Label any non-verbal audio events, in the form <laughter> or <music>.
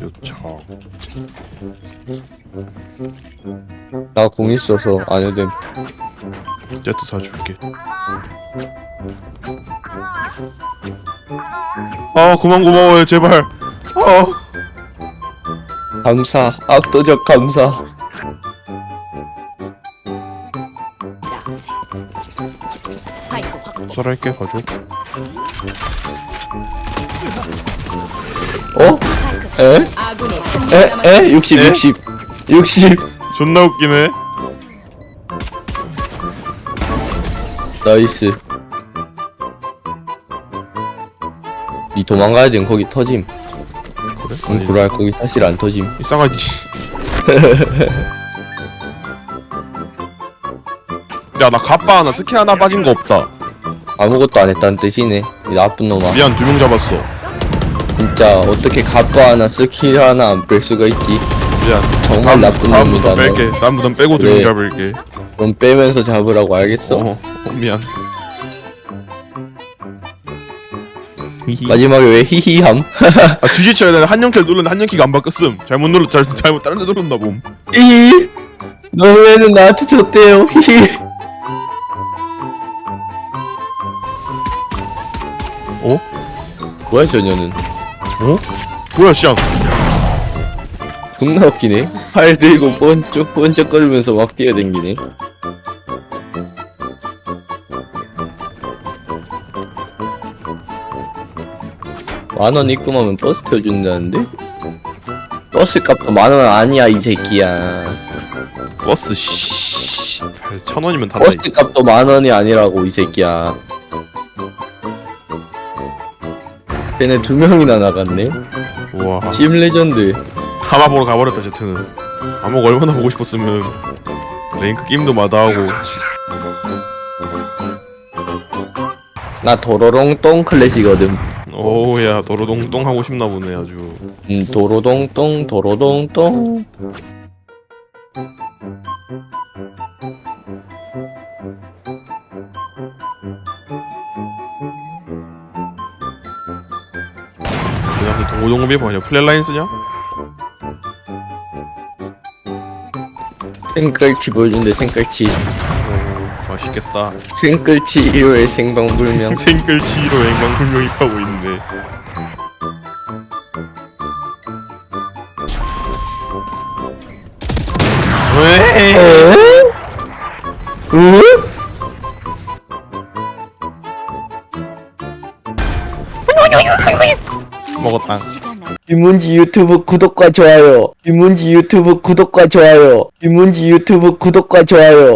요차 나공 있어서 안 해도 됨. 제트 사줄게 아 그만 고마워요 제발 아 감사. 압도적 감사. 스파이크 확보. 썰할게 가져 어? 에? 설치. 아군이 한 에? 명. 에? 60, 에? 60. 60. 존나 웃기네 나이스. 이 도망가야 돼. 거기 터짐. 그래? 응, 불알 거기 사실 안 터짐. 이상하지 <laughs> 야 나 갑바 하나 스킬 하나 빠진 거 없다 아무것도 안 했다는 뜻이네. 이 나쁜 놈아. 미안 두 명 잡았어 진짜 어떻게 갑바 하나 스킬 하나 안 뺄 수가 있지? 미안 정말 나쁜 다음부터 놈이다. 너. 뺄게 다음부턴 빼고 두명 그래. 잡을게 그럼 빼면서 잡으라고 알겠어? 어, 어 미안 마지막에 왜 히히함? <laughs> 아 뒤지쳐야 되는 한영키를 눌렀는데 한영키가 안 바뀌었음 잘못 눌렀 잘, 잘못 다른 데 눌렀나 봄 히히. 너왜는 나한테 줬대요? 히히. 어? 뭐야 저녀는? 어? 뭐야 시앙 존나 웃기네. 팔 들고 번쩍 번쩍거리면서 막 뛰어댕기네. 만원 입금하면 버스 태워준다는데? 버스 값도 만원 아니야 이 새끼야. 버스 씨. 천 원이면 단다. 버스 값도 만원이 아니라고 이 새끼야. 걔네 두 명이나 나갔네. 우와. 심 레전드. 가마 보러 가버렸다 제트는. 암호가 얼마나 보고 싶었으면 랭크 게임도 마다하고. 나 도로롱 똥 클래시거든. 오야 도로동동 하고 싶나 보네 아주. 음, 도로동 똥 도로동 똥. 동호동비 뭐냐 플랫라인 쓰냐? 생깔치 보여준대 생깔치. 오 맛있겠다. 생깔치 1회 생방불명. <laughs> 생글치로 앵방불명이 하고 있네. 왜? 먹었다. 김문지 유튜브 구독과 좋아요. 김문지 유튜브 구독과 좋아요. 김문지 유튜브 구독과 좋아요.